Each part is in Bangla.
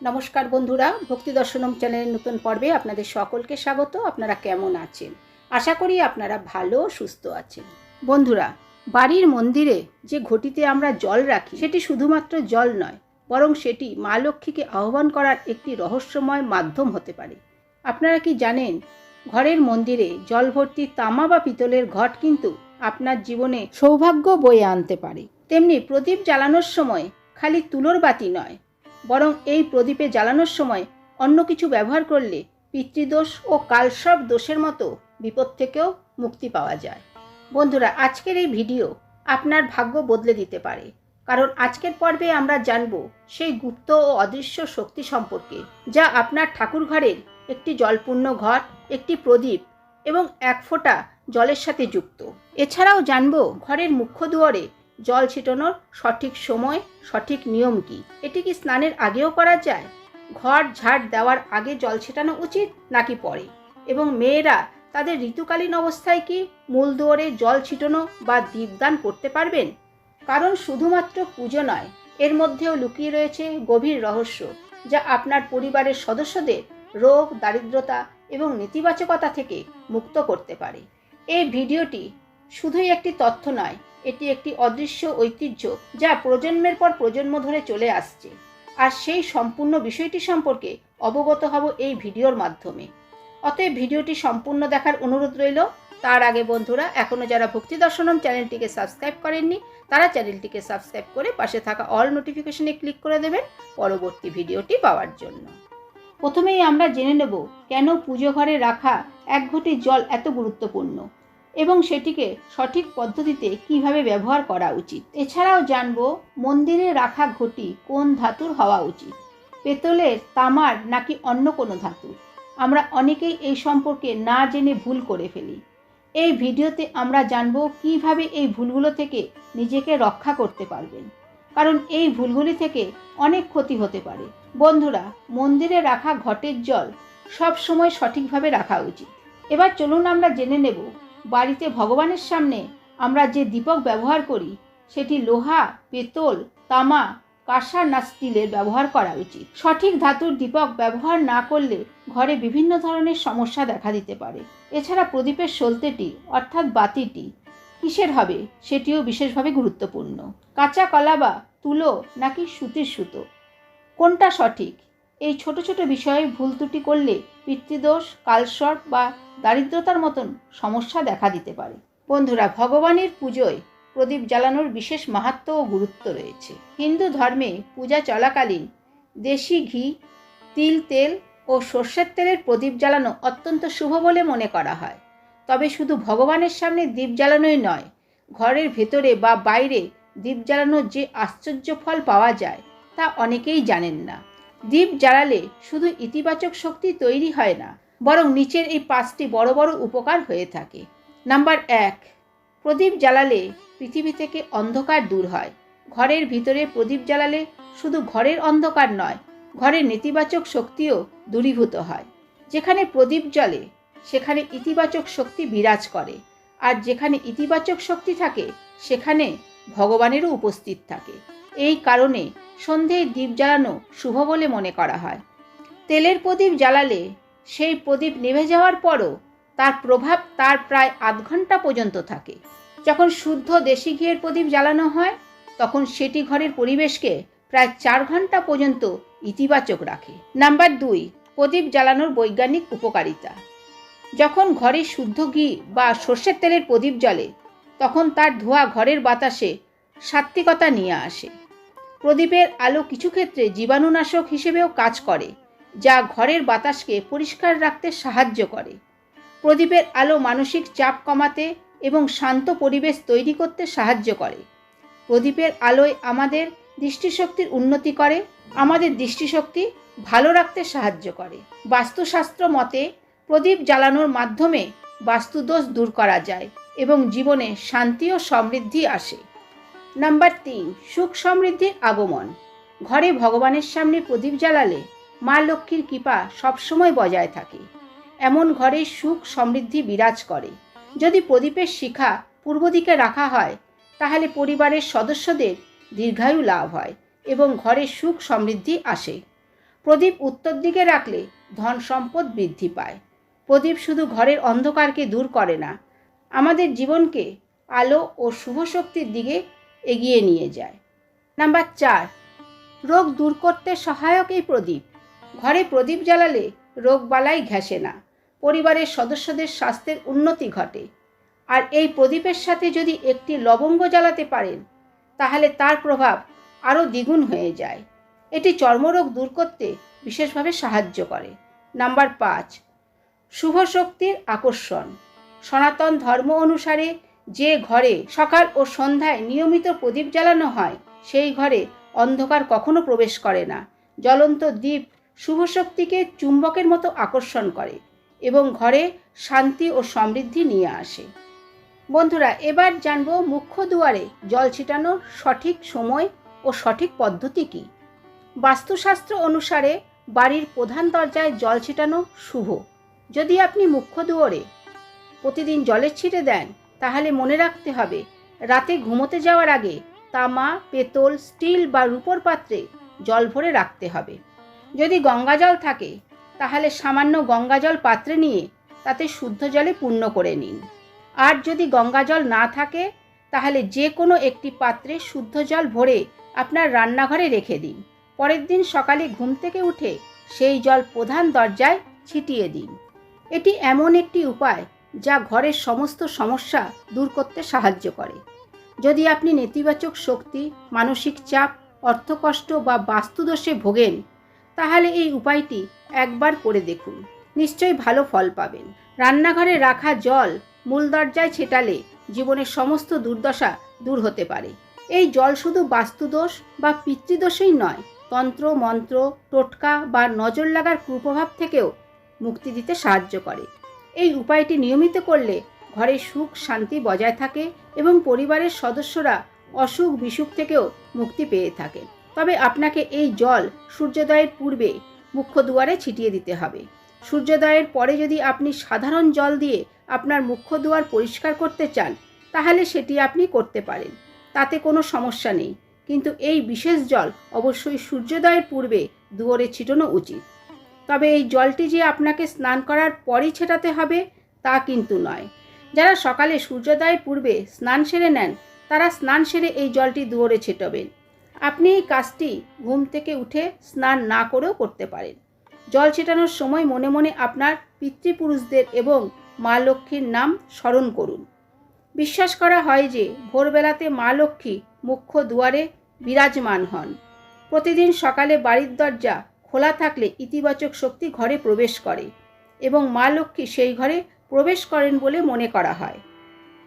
নমস্কার বন্ধুরা, ভক্তি দর্শনম চ্যানেলের নতুন পর্বে আপনাদের সকলকে স্বাগত। আপনারা কেমন আছেন? আশা করি আপনারা ভালো, সুস্থ আছেন। বন্ধুরা, বাড়ির মন্দিরে যে ঘটিতে আমরা জল রাখি, সেটি শুধুমাত্র জল নয়, বরং সেটি মা লক্ষ্মীকে আহ্বান করার একটি রহস্যময় মাধ্যম হতে পারে। আপনারা কি জানেন, ঘরের মন্দিরে জল ভর্তি তামা বা পিতলের ঘট কিন্তু আপনার জীবনে সৌভাগ্য বয়ে আনতে পারে। তেমনি প্রদীপ জ্বালানোর সময় খালি তুলোর বাতি নয় বরং এই প্রদীপে জ্বালানোর সময় অন্য কিছু ব্যবহার করলে পিতৃদোষ ও কালসর্প দোষের মতো বিপদ থেকেও মুক্তি পাওয়া যায়। বন্ধুরা, আজকের এই ভিডিও আপনার ভাগ্য বদলে দিতে পারে। কারণ আজকের পর্বে আমরা জানব সেই গুপ্ত ও অদৃশ্য শক্তি সম্পর্কে, যা আপনার ঠাকুর ঘরের একটি জলপূর্ণ ঘর, একটি প্রদীপ এবং এক ফোঁটা জলের সাথে যুক্ত। এছাড়াও জানব ঘরের মুখ্য দুয়ারে জল ছিটানোর সঠিক সময়, সঠিক নিয়ম কি? এটি কি স্নানের আগেও করা যায়? ঘর ঝাড় দেওয়ার আগে জল ছেটানো উচিত নাকি পরে? এবং মেয়েরা তাদের ঋতুকালীন অবস্থায় কি মূল দুয়ারে জল ছিটানো বা দীপদান করতে পারবেন? কারণ শুধুমাত্র পুজো নয়, এর মধ্যেও লুকিয়ে রয়েছে গভীর রহস্য, যা আপনার পরিবারের সদস্যদের রোগ, দারিদ্রতা এবং নেতিবাচকতা থেকে মুক্ত করতে পারে। এই ভিডিওটি শুধুই একটি তথ্য নয় এটি একটি অদৃশ্য ঐতিহ্য যা প্রজন্মের পর প্রজন্ম ধরে চলে আসছে। আর সেই সম্পূর্ণ বিষয়টি সম্পর্কে অবগত হব এই ভিডিওর মাধ্যমে। অতএব ভিডিওটি সম্পূর্ণ দেখার অনুরোধ রইল। তার আগে বন্ধুরা এখনও যারা ভক্তি দর্শনম চ্যানেলটিকে সাবস্ক্রাইব করেননি, তারা চ্যানেলটিকে সাবস্ক্রাইব করে পাশে থাকা অল নোটিফিকেশনে ক্লিক করে দেবেন পরবর্তী ভিডিওটি পাওয়ার জন্য। প্রথমেই আমরা জেনে নেব কেন পুজো ঘরে রাখা এক ঘটি জল এত গুরুত্বপূর্ণ। এবং সেটিকে সঠিক পদ্ধতিতে কীভাবে ব্যবহার করা উচিত। এছাড়াও জানব, মন্দিরে রাখা ঘটি কোন ধাতুর হওয়া উচিত? পেতলের তামার নাকি অন্য কোনো ধাতু? আমরা অনেকেই এই সম্পর্কে না জেনে ভুল করে ফেলি। এই ভিডিওতে আমরা জানব কীভাবে এই ভুলগুলো থেকে নিজেকে রক্ষা করতে পারবেন। কারণ এই ভুলগুলি থেকে অনেক ক্ষতি হতে পারে। বন্ধুরা, মন্দিরে রাখা ঘটের জল সব সময় সঠিকভাবে রাখা উচিত। এবার চলুন আমরা জেনে নেব বাড়িতে ভগবানের সামনে আমরা যে দীপক ব্যবহার করি, সেটি লোহা, পেতল, তামা, কাঁসা না স্টিলের ব্যবহার করা উচিত। সঠিক ধাতুর দীপক ব্যবহার না করলে ঘরে বিভিন্ন ধরনের সমস্যা দেখা দিতে পারে। এছাড়া প্রদীপের সলতেটি, অর্থাৎ বাতিটি, কিসের হবে সেটিও বিশেষভাবে গুরুত্বপূর্ণ। কাঁচা কলা বা তুলো নাকি সুতির সুতো? কোনটা সঠিক? এই ছোট ছোট বিষয়ে ভুল ত্রুটি করলে পিতৃদোষ, কালসর্প বা দারিদ্রতার মতন সমস্যা দেখা দিতে পারে। বন্ধুরা, ভগবানের পুজোয় প্রদীপ জ্বালানোর বিশেষ মাহাত্ম ও গুরুত্ব রয়েছে। হিন্দু ধর্মে পূজা চলাকালীন দেশি ঘি, তিল, তেল ও সর্ষের তেলের প্রদীপ জ্বালানো অত্যন্ত শুভ বলে মনে করা হয়। তবে শুধু ভগবানের সামনে দীপ জ্বালানোই নয়, ঘরের ভেতরে বা বাইরে দীপ জ্বালানোর যে আশ্চর্য ফল পাওয়া যায় তা অনেকেই জানেন না। দীপ জ্বালালে শুধু ইতিবাচক শক্তি তৈরি হয় না, বরং নিচের এই পাঁচটি বড় বড় উপকার হয়ে থাকে। নাম্বার এক, প্রদীপ জ্বালালে পৃথিবী থেকে অন্ধকার দূর হয়। ঘরের ভিতরে প্রদীপ জ্বালালে শুধু ঘরের অন্ধকার নয়, ঘরের নেতিবাচক শক্তিও দূরীভূত হয়। যেখানে প্রদীপ জ্বলে, সেখানে ইতিবাচক শক্তি বিরাজ করে, আর যেখানে ইতিবাচক শক্তি থাকে, সেখানে ভগবানেরও উপস্থিত থাকে। এই কারণে সন্ধ্যেয় দ্বীপ জ্বালানো শুভ বলে মনে করা হয়। তেলের প্রদীপ জ্বালালে সেই প্রদীপ নিভে যাওয়ার পরও তার প্রভাব তার প্রায় আধ ঘণ্টা পর্যন্ত থাকে। যখন শুদ্ধ দেশি ঘিয়ের প্রদীপ জ্বালানো হয়, তখন সেটি ঘরের পরিবেশকে প্রায় চার ঘণ্টা পর্যন্ত ইতিবাচক রাখে। নাম্বার দুই, প্রদীপ জ্বালানোর বৈজ্ঞানিক উপকারিতা। যখন ঘরে শুদ্ধ ঘি বা সর্ষের তেলের প্রদীপ জ্বলে, তখন তার ধোঁয়া ঘরের বাতাসে সাত্ত্বিকতা নিয়ে আসে। প্রদীপের আলো কিছু ক্ষেত্রে জীবাণুনাশক হিসেবেও কাজ করে, যা ঘরের বাতাসকে পরিষ্কার রাখতে সাহায্য করে। প্রদীপের আলো মানসিক চাপ কমাতে এবং শান্ত পরিবেশ তৈরি করতে সাহায্য করে। প্রদীপের আলোয় আমাদের দৃষ্টিশক্তির উন্নতি করে, আমাদের দৃষ্টিশক্তি ভালো রাখতে সাহায্য করে। বাস্তুশাস্ত্র মতে, প্রদীপ জ্বালানোর মাধ্যমে বাস্তুদোষ দূর করা যায় এবং জীবনে শান্তি ও সমৃদ্ধি আসে। নাম্বার তিন, সুখ সমৃদ্ধির আগমন। ঘরে ভগবানের সামনে প্রদীপ জ্বালালে মা লক্ষ্মীর কৃপা সবসময় বজায় থাকে। এমন ঘরে সুখ সমৃদ্ধি বিরাজ করে। যদি প্রদীপের শিখা পূর্ব দিকে রাখা হয়, তাহলে পরিবারের সদস্যদের দীর্ঘায়ু লাভ হয় এবং ঘরে সুখ সমৃদ্ধি আসে। প্রদীপ উত্তর দিকে রাখলে ধন সম্পদ বৃদ্ধি পায়। প্রদীপ শুধু ঘরের অন্ধকারকে দূর করে না, আমাদের জীবনকে আলো ও শুভ শক্তির দিকে এগিয়ে নিয়ে যায়। নাম্বার চার, রোগ দূর করতে সহায়ক এই প্রদীপ। ঘরে প্রদীপ জ্বালালে রোগবালাই ঘেঁষে না। পরিবারের সদস্যদের স্বাস্থ্যের উন্নতি ঘটে। আর এই প্রদীপের সাথে যদি একটি লবঙ্গ জ্বালাতে পারেন, তাহলে তার প্রভাব আরও দ্বিগুণ হয়ে যায়। এটি চর্মরোগ দূর করতে বিশেষভাবে সাহায্য করে। নাম্বার পাঁচ, শুভ শক্তির আকর্ষণ। সনাতন ধর্ম অনুসারে যে ঘরে সকাল ও সন্ধ্যায় নিয়মিত প্রদীপ জ্বালানো হয়, সেই ঘরে অন্ধকার কখনো প্রবেশ করে না। জ্বলন্ত দ্বীপ শুভ শক্তিকে চুম্বকের মতো আকর্ষণ করে এবং ঘরে শান্তি ও সমৃদ্ধি নিয়ে আসে। বন্ধুরা, এবার জানব মুখ্য দুয়ারে জল ছিটানোর সঠিক সময় ও সঠিক পদ্ধতি কী। বাস্তুশাস্ত্র অনুসারে বাড়ির প্রধান দরজায় জল ছিটানো শুভ। যদি আপনি মুখ্য দুয়ারে প্রতিদিন জলের ছিটে দেন তাহলে মনে রাখতে হবে, রাতে ঘুমোতে যাওয়ার আগে তামা, পেতল, স্টিল বা রূপোর পাত্রে জল ভরে রাখতে হবে। যদি গঙ্গা জল থাকে, তাহলে সামান্য গঙ্গা জল পাত্রে নিয়ে তাতে শুদ্ধ জলে পূর্ণ করে নিন। আর যদি গঙ্গা জল না থাকে, তাহলে যে কোনো একটি পাত্রে শুদ্ধ জল ভরে আপনার রান্নাঘরে রেখে দিন। পরের দিন সকালে ঘুম থেকে উঠে সেই জল প্রধান দরজায় ছিটিয়ে দিন। এটি এমন একটি উপায় যা ঘরের সমস্ত সমস্যা দূর করতে সাহায্য করে। যদি আপনি নেতিবাচক শক্তি, মানসিক চাপ, অর্থকষ্ট বা বাস্তুদোষে ভোগেন, তাহলে এই উপায়টি একবার করে দেখুন। নিশ্চয়ই ভালো ফল পাবেন। রান্নাঘরে রাখা জল মূল দরজায় ছেটালে জীবনের সমস্ত দুর্দশা দূর হতে পারে। এই জল শুধু বাস্তুদোষ বা পিতৃদোষই নয়, তন্ত্র, মন্ত্র, টোটকা বা নজর লাগার কুপ্রভাব থেকেও মুক্তি দিতে সাহায্য করে। এই উপায়টি নিয়মিত করলে ঘরে সুখ শান্তি বজায় থাকে এবং পরিবারের সদস্যরা অসুখ বিসুখ থেকেও মুক্তি পেয়ে থাকে। তবে আপনাকে এই জল সূর্যোদয়ের পূর্বে মুখ্য দুয়ারে ছিটিয়ে দিতে হবে। সূর্যোদয়ের পরে যদি আপনি সাধারণ জল দিয়ে আপনার মুখ্য দুয়ার পরিষ্কার করতে চান, তাহলে সেটি আপনি করতে পারেন। তাতে কোনো সমস্যা নেই। কিন্তু এই বিশেষ জল অবশ্যই সূর্যোদয়ের পূর্বে দুয়ারে ছিটানো উচিত। তবে এই জলটি যে আপনাকে স্নান করার পরই ছেটাতে হবে, তা কিন্তু নয়। যারা সকালে সূর্যোদয়ের পূর্বে স্নান সেরে নেন, তারা স্নান সেরে এই জলটি দুয়ারে ছেটাবেন। আপনি এই কাজটি ঘুম থেকে উঠে স্নান না করেও করতে পারেন। জল ছেটানোর সময় মনে মনে আপনার পিতৃপুরুষদের এবং মা লক্ষ্মীর নাম স্মরণ করুন। বিশ্বাস করা হয় যে ভোরবেলাতে মা লক্ষ্মী মুখ্য দুয়ারে বিরাজমান হন। প্রতিদিন সকালে বাড়ির দরজা খোলা থাকলে ইতিবাচক শক্তি ঘরে প্রবেশ করে এবং মা লক্ষ্মী সেই ঘরে প্রবেশ করেন বলে মনে করা হয়।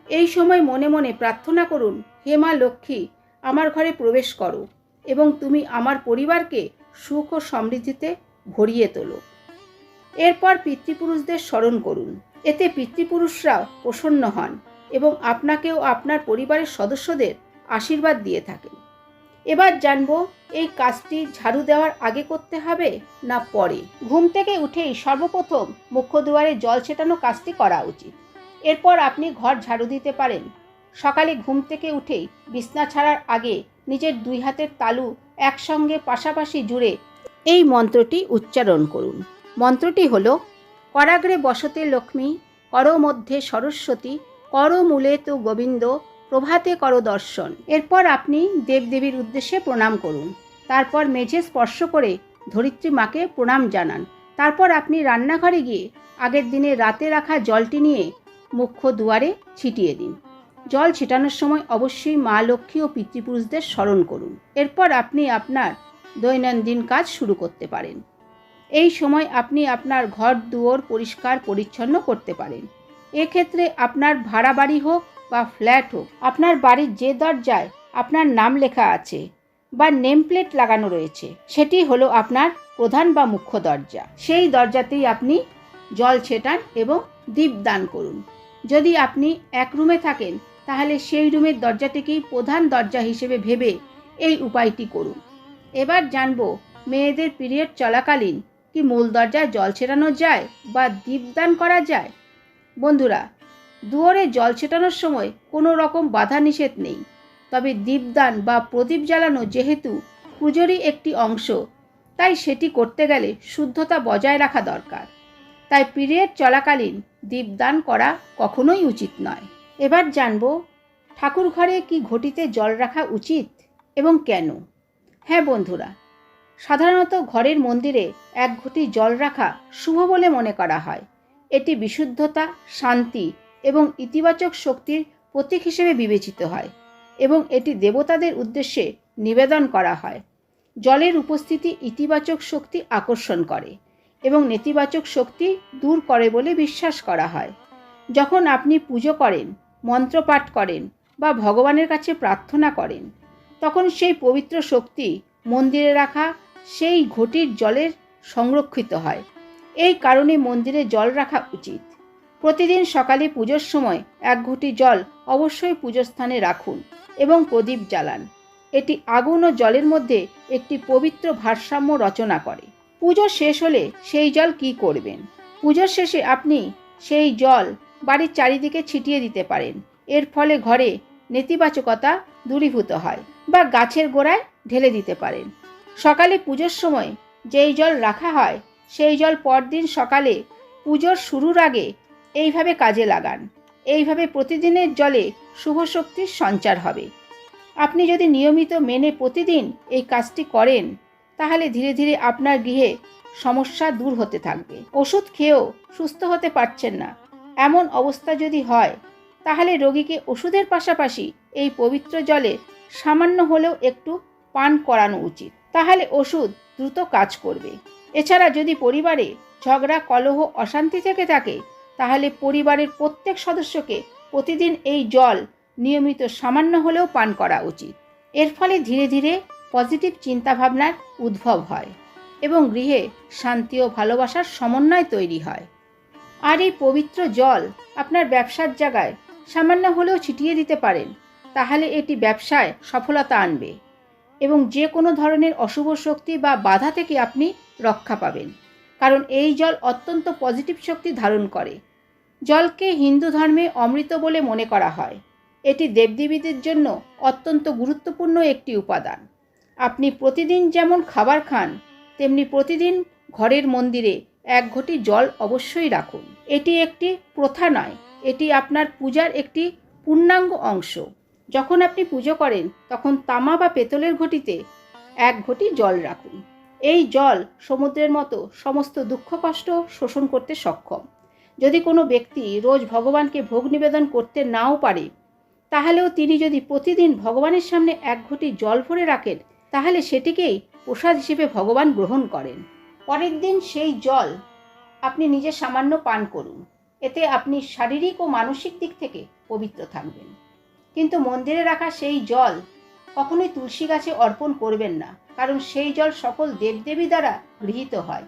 এই সময় মনে মনে প্রার্থনা করুন, হে মা লক্ষ্মী, আমার ঘরে প্রবেশ করো এবং তুমি আমার পরিবারকে সুখ ও সমৃদ্ধিতে ভরিয়ে তোলো। এরপর পিতৃপুরুষদের স্মরণ করুন। এতে পিতৃপুরুষরা প্রসন্ন হন এবং আপনাকেও আপনার পরিবারের সদস্যদের আশীর্বাদ দিয়ে থাকেন। এবার জানব, এই কাজটি ঝাড়ু দেওয়ার আগে করতে হবে না পরে? ঘুম থেকে উঠেই সর্বপ্রথম মুখ্য দুয়ারে জল ছেটানো কাজটি করা উচিত। এরপর আপনি ঘর ঝাড়ু দিতে পারেন। সকালে ঘুম থেকে উঠেই বিছনা ছাড়ার আগে নিজের দুই হাতের তালু একসঙ্গে পাশাপাশি জুড়ে এই মন্ত্রটি উচ্চারণ করুন। মন্ত্রটি হল, করাগ্রে বসতে লক্ষ্মী, কর মধ্যে সরস্বতী, কর মূলে তো গোবিন্দ প্রভাতে করো দর্শন। এরপর আপনি দেবদেবীর উদ্দেশ্যে প্রণাম করুন। তারপর মেঝে স্পর্শ করে ধরিত্রী মাকে প্রণাম জানান। তারপর আপনি রান্নাঘরে গিয়ে আগের দিনে রাতে রাখা জলটি নিয়ে মুখ্য দুয়ারে ছিটিয়ে দিন। জল ছিটানোর সময় অবশ্যই মা লক্ষ্মী ও পিতৃপুরুষদের স্মরণ করুন। এরপর আপনি আপনার দৈনন্দিন কাজ শুরু করতে পারেন। এই সময় আপনি আপনার ঘর দুয়ার পরিষ্কার পরিচ্ছন্ন করতে পারেন। এক্ষেত্রে আপনার ভাড়া বাড়ি হোক বা ফ্ল্যাট হোক, আপনার বাড়ির যে দরজায় আপনার নাম লেখা আছে বা নেম প্লেট লাগানো রয়েছে, সেটি হলো আপনার প্রধান বা মুখ্য দরজা। সেই দরজাতেই আপনি জল ছেটান এবং দীপ দান করুন। যদি আপনি এক রুমে থাকেন, তাহলে সেই রুমের দরজাটিকেই প্রধান দরজা হিসেবে ভেবে এই উপায়টি করুন। এবার জানব মেয়েদের পিরিয়ড চলাকালীন কি মূল দরজায় জল ছেটানো যায় বা দীপদান করা যায়? বন্ধুরা দুয়ারে জল ছেটানোর সময় কোনো রকম বাধা নিষেধ নেই। তবে দীপদান বা প্রদীপ জ্বালানো যেহেতু পুজোরই একটি অংশ, তাই সেটি করতে গেলে শুদ্ধতা বজায় রাখা দরকার। তাই পিরিয়ড চলাকালীন দীপদান করা কখনোই উচিত নয়। এবার জানব ঠাকুর ঘরে কি ঘটিতে জল রাখা উচিত এবং কেন? হ্যাঁ বন্ধুরা, সাধারণত ঘরের মন্দিরে এক ঘটি জল রাখা শুভ বলে মনে করা হয়। এটি বিশুদ্ধতা, শান্তি এবং ইতিবাচক শক্তির প্রতীক হিসেবে বিবেচিত হয় এবং এটি দেবতাদের উদ্দেশ্যে নিবেদন করা হয়। জলের উপস্থিতি ইতিবাচক শক্তি আকর্ষণ করে এবং নেতিবাচক শক্তি দূর করে বলে বিশ্বাস করা হয়। যখন আপনি পুজো করেন, মন্ত্রপাঠ করেন বা ভগবানের কাছে প্রার্থনা করেন, তখন সেই পবিত্র শক্তি মন্দিরে রাখা সেই ঘটির জলের সংরক্ষিত হয়। এই কারণে মন্দিরে জল রাখা উচিত। প্রতিদিন সকালে পুজোর সময় এক ঘটি জল অবশ্যই পুজোর স্থানে রাখুন এবং প্রদীপ জ্বালান। এটি আগুন ও জলের মধ্যে একটি পবিত্র ভারসাম্য রচনা করে। পুজো শেষ হলে সেই জল কি করবেন? পুজোর শেষে আপনি সেই জল বাড়ির চারিদিকে ছিটিয়ে দিতে পারেন। এর ফলে ঘরে নেতিবাচকতা দূরীভূত হয় বা গাছের গোড়ায় ঢেলে দিতে পারেন। সকালে পুজোর সময় যেই জল রাখা হয়, সেই জল পরদিন সকালে পুজোর শুরুর আগে এইভাবে কাজে লাগান। এইভাবে প্রতিদিনের জলে শুভ শক্তির সঞ্চার হবে। আপনি যদি নিয়মিত মেনে প্রতিদিন এই কাজটি করেন, তাহলে ধীরে ধীরে আপনার গৃহে সমস্যা দূর হতে থাকবে। ওষুধ খেয়েও সুস্থ হতে পারছেন না। এমন অবস্থা যদি হয়, তাহলে রোগীকে ওষুধের পাশাপাশি এই পবিত্র জলে সামান্য হলেও একটু পান করানো উচিত। তাহলে ওষুধ দ্রুত কাজ করবে। এছাড়া যদি পরিবারে ঝগড়া, কলহ, অশান্তি থেকে থাকে তাহলে পরিবারের প্রত্যেক সদস্যকে প্রতিদিন এই জল নিয়মিত সামান্য হলেও পান করা উচিত। এর ফলে ধীরে ধীরে পজিটিভ চিন্তাভাবনার উদ্ভব হয় এবং গৃহে শান্তি ও ভালোবাসার সমন্বয় তৈরি হয়। আর এই পবিত্র জল আপনার ব্যবসার জায়গায় সামান্য হলেও ছিটিয়ে দিতে পারেন, তাহলে এটি ব্যবসায় সফলতা আনবে এবং যে কোনো ধরনের অশুভ শক্তি বা বাধা থেকে আপনি রক্ষা পাবেন। কারণ এই জল অত্যন্ত পজিটিভ শক্তি ধারণ করে। জলকে হিন্দু ধর্মে অমৃত বলে মনে করা হয়। এটি দেবদেবীদের জন্য অত্যন্ত গুরুত্বপূর্ণ একটি উপাদান। আপনি প্রতিদিন যেমন খাবার খান, তেমনি প্রতিদিন ঘরের মন্দিরে এক ঘটি জল অবশ্যই রাখুন। এটি একটি প্রথা নয়, এটি আপনার পূজার একটি পূর্ণাঙ্গ অংশ। যখন আপনি পুজো করেন, তখন তামা বা পেতলের ঘটিতে এক ঘটি জল রাখুন। এই জল সমুদ্রের মতো সমস্ত দুঃখ কষ্ট শোষণ করতে সক্ষম। যদি কোনো ব্যক্তি রোজ ভগবানকে ভোগ নিবেদন করতে নাও পারে, তাহলেও তিনি যদি প্রতিদিন ভগবানের সামনে এক ঘটি জল ভরে রাখেন, তাহলে সেটিকেই প্রসাদ হিসেবে ভগবান গ্রহণ করেন। পরের দিন সেই জল আপনি নিজে সামান্য পান করুন, এতে আপনি শারীরিক ও মানসিক দিক থেকে পবিত্র থাকবেন। কিন্তু মন্দিরে রাখা সেই জল কখনোই তুলসী গাছে অর্পণ করবেন না, কারণ সেই জল সকল দেবদেবী দ্বারা গৃহীত হয়।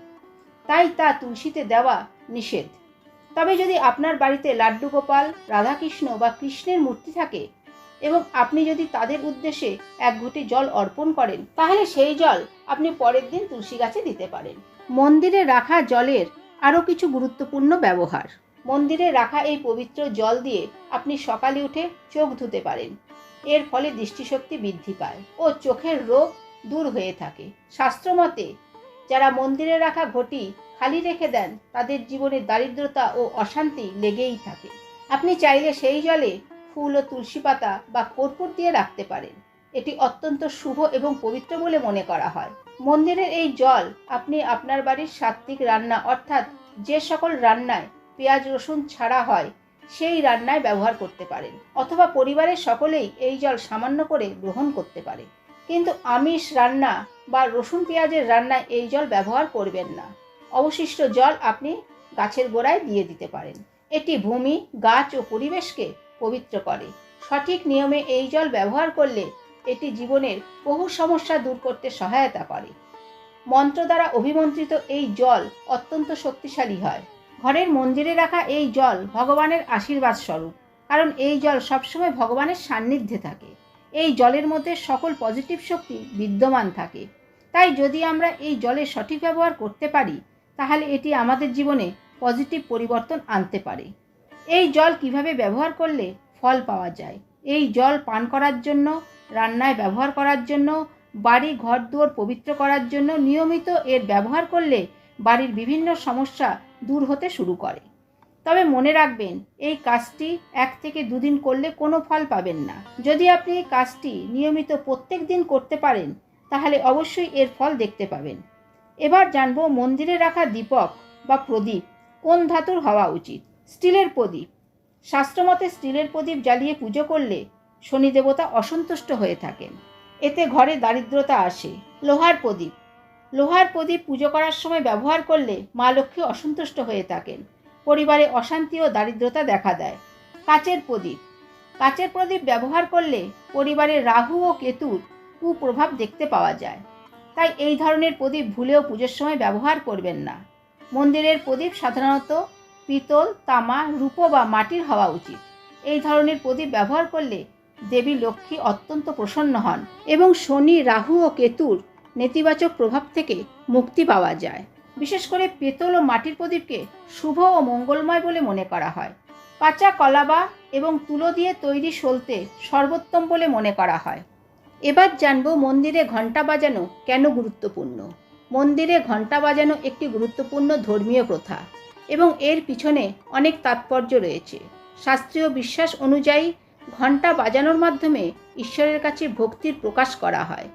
তাই তা তুলসীতে দেওয়া নিষেধ। তবে যদি আপনার বাড়িতে লাড্ডু গোপাল, রাধাকৃষ্ণ বা কৃষ্ণের মূর্তি থাকে এবং আপনি যদি তাদের উদ্দেশ্যে এক ঘটি জল অর্পণ করেন, তাহলে সেই জল আপনি পরের দিন তুলসী গাছে দিতে পারেন। মন্দিরে রাখা জলের আরও কিছু গুরুত্বপূর্ণ ব্যবহার। মন্দিরে রাখা এই পবিত্র জল দিয়ে আপনি সকালে উঠে চোখ ধুতে পারেন। এর ফলে দৃষ্টিশক্তি বৃদ্ধি পায় ও চোখের রোগ দূর হয়ে থাকে। শাস্ত্রমতে যারা মন্দিরে রাখা ঘটি খালি রেখে দেন, তাদের জীবনে দারিদ্রতা ও অশান্তি লেগেই থাকে। আপনি চাইলে সেই জলে ফুল ও তুলসী পাতা বা কর্পূর দিয়ে রাখতে পারেন। এটি অত্যন্ত শুভ এবং পবিত্র বলে মনে করা হয়। মন্দিরের এই জল আপনি আপনার বাড়ির সাত্ত্বিক রান্না অর্থাৎ যে সকল রান্নায় পেঁয়াজ রসুন ছাড়া হয়, সেই রান্নায় ব্যবহার করতে পারেন। অথবা পরিবারের সকলেই এই জল সামান্য করে গ্রহণ করতে পারে। কিন্তু আমিষ রান্না বা রসুন পেঁয়াজের রান্নায় এই জল ব্যবহার করবেন না। অবশিষ্ট জল আপনি গাছের গোড়ায় দিয়ে দিতে পারেন। এটি ভূমি, গাছ ও পরিবেশকে পবিত্র করে। সঠিক নিয়মে এই জল ব্যবহার করলে এটি জীবনের বহু সমস্যা দূর করতে সহায়তা করে। মন্ত্র দ্বারা অভিমন্ত্রিত এই জল অত্যন্ত শক্তিশালী হয়। ঘরের মন্দিরে রাখা এই জল ভগবানের আশীর্বাদ স্বরূপ, কারণ এই জল সবসময় ভগবানের সান্নিধ্যে থাকে। এই জলের মধ্যে সকল পজিটিভ শক্তি বিদ্যমান থাকে। তাই যদি আমরা এই জলের সঠিক ব্যবহার করতে পারি তাহলে এটি আমাদের জীবনে পজিটিভ পরিবর্তন আনতে পারে। এই জল কীভাবে ব্যবহার করলে ফল পাওয়া যায়? এই জল পান করার জন্য, রান্নায় ব্যবহার করার জন্য, বাড়ি ঘর দুয়ার পবিত্র করার জন্য নিয়মিত এর ব্যবহার করলে বাড়ির বিভিন্ন সমস্যা দূর হতে শুরু করে। তবে মনে রাখবেন, এই কাজটি এক থেকে দুদিন করলে কোনো ফল পাবেন না। যদি আপনি এই কাজটি নিয়মিত প্রত্যেক দিন করতে পারেন, তাহলে অবশ্যই এর ফল দেখতে পাবেন। এবার জানব মন্দিরে রাখা দীপক বা প্রদীপ কোন ধাতুর হওয়া উচিত? স্টিলের প্রদীপ। শাস্ত্রমতে স্টিলের প্রদীপ জ্বালিয়ে পুজো করলে শনি দেবতা অসন্তুষ্ট হয়ে থাকেন। এতে ঘরে দারিদ্রতা আসে। লোহার প্রদীপ। লোহার প্রদীপ পুজো করার সময় ব্যবহার করলে মা লক্ষ্মী অসন্তুষ্ট হয়ে থাকেন। পরিবারে অশান্তি ও দারিদ্রতা দেখা দেয়। কাচের প্রদীপ। কাচের প্রদীপ ব্যবহার করলে পরিবারে রাহু ও কেতুর কুপ্রভাব দেখতে পাওয়া যায়। তাই এই ধরনের প্রদীপ ভুলেও পুজোর সময় ব্যবহার করবেন না। মন্দিরের প্রদীপ সাধারণত পিতল, তামা, রূপো বা মাটির হওয়া উচিত। এই ধরনের প্রদীপ ব্যবহার করলে দেবী লক্ষ্মী অত্যন্ত প্রসন্ন হন এবং শনি, রাহু ও কেতুর নেতিবাচক প্রভাব থেকে মুক্তি পাওয়া যায়। বিশেষ করে পেতল ও মাটির প্রদীপকে শুভ ও মঙ্গলময় বলে মনে করা হয়। কাঁচা কলাবা এবং তুলো দিয়ে তৈরি সলতে সর্বোত্তম বলে মনে করা হয়। এবার জানব মন্দিরে ঘণ্টা বাজানো কেন গুরুত্বপূর্ণ। মন্দিরে ঘণ্টা বাজানো একটি গুরুত্বপূর্ণ ধর্মীয় প্রথা এবং এর পিছনে অনেক তাৎপর্য রয়েছে। শাস্ত্রীয় বিশ্বাস অনুযায়ী ঘণ্টা বাজানোর মাধ্যমে ঈশ্বরের কাছে ভক্তির প্রকাশ করা হয়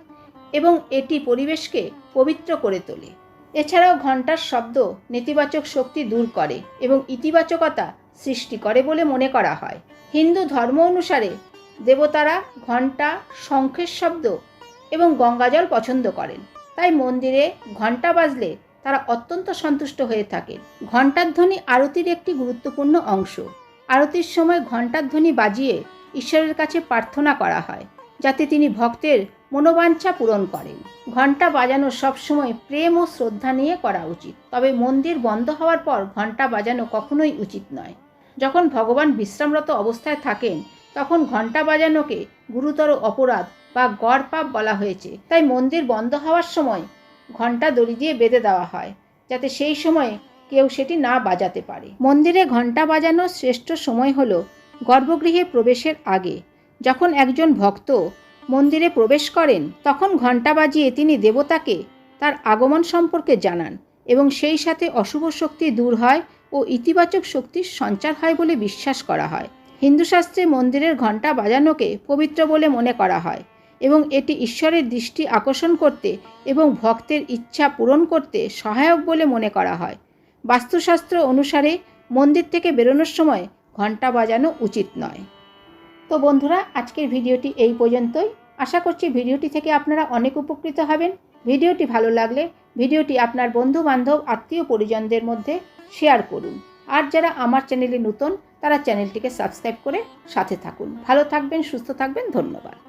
এবং এটি পরিবেশকে পবিত্র করে তোলে। এছাড়াও ঘণ্টার শব্দ নেতিবাচক শক্তি দূর করে এবং ইতিবাচকতা সৃষ্টি করে বলে মনে করা হয়। হিন্দু ধর্ম অনুসারে দেবতারা ঘণ্টা, শঙ্খের শব্দ এবং গঙ্গাজল পছন্দ করেন। তাই মন্দিরে ঘণ্টা বাজলে তারা অত্যন্ত সন্তুষ্ট হয়ে থাকে। ঘণ্টার ধ্বনি আরতির একটি গুরুত্বপূর্ণ অংশ। আরতির সময় ঘণ্টার ধ্বনি বাজিয়ে ঈশ্বরের কাছে প্রার্থনা করা হয়, যাতে তিনি ভক্তের মনোবাঞ্ছা পূরণ করেন। ঘণ্টা বাজানো সবসময় প্রেম ও শ্রদ্ধা নিয়ে করা উচিত। তবে মন্দির বন্ধ হওয়ার পর ঘণ্টা বাজানো কখনোই উচিত নয়। যখন ভগবান বিশ্রামরত অবস্থায় থাকেন তখন ঘণ্টা বাজানোকে গুরুতর অপরাধ বা গড় পাপ বলা হয়েছে। তাই মন্দির বন্ধ হওয়ার সময় ঘণ্টা দড়ি দিয়ে বেঁধে দেওয়া হয়, যাতে সেই সময়ে কেউ সেটি না বাজাতে পারে। মন্দিরে ঘণ্টা বাজানোর শ্রেষ্ঠ সময় হল গর্ভগৃহে প্রবেশের আগে। যখন একজন ভক্ত মন্দিরে প্রবেশ করেন, তখন ঘণ্টা বাজিয়ে তিনি দেবতাকে তার আগমন সম্পর্কে জানান এবং সেই সাথে অশুভ শক্তি দূর হয় ও ইতিবাচক শক্তির সঞ্চার হয় বলে বিশ্বাস করা হয়। হিন্দু শাস্ত্রে মন্দিরের ঘণ্টা বাজানোকে পবিত্র বলে মনে করা হয় এবং এটি ঈশ্বরের দৃষ্টি আকর্ষণ করতে এবং ভক্তের ইচ্ছা পূরণ করতে সহায়ক বলে মনে করা হয়। বাস্তুশাস্ত্র অনুসারে মন্দির থেকে বেরোনোর সময় ঘণ্টা বাজানো উচিত নয়। তো বন্ধুরা, আজকের ভিডিওটি এই পর্যন্তই। আশা করছি ভিডিওটি থেকে আপনারা অনেক উপকৃত হবেন। ভিডিওটি ভালো লাগলে ভিডিওটি আপনার বন্ধু বান্ধব আত্মীয় পরিজনদের মধ্যে শেয়ার করুন। আর যারা আমার চ্যানেলে নতুন তারা চ্যানেলটিকে সাবস্ক্রাইব করে সাথে থাকুন। ভালো থাকবেন সুস্থ থাকবেন ধন্যবাদ।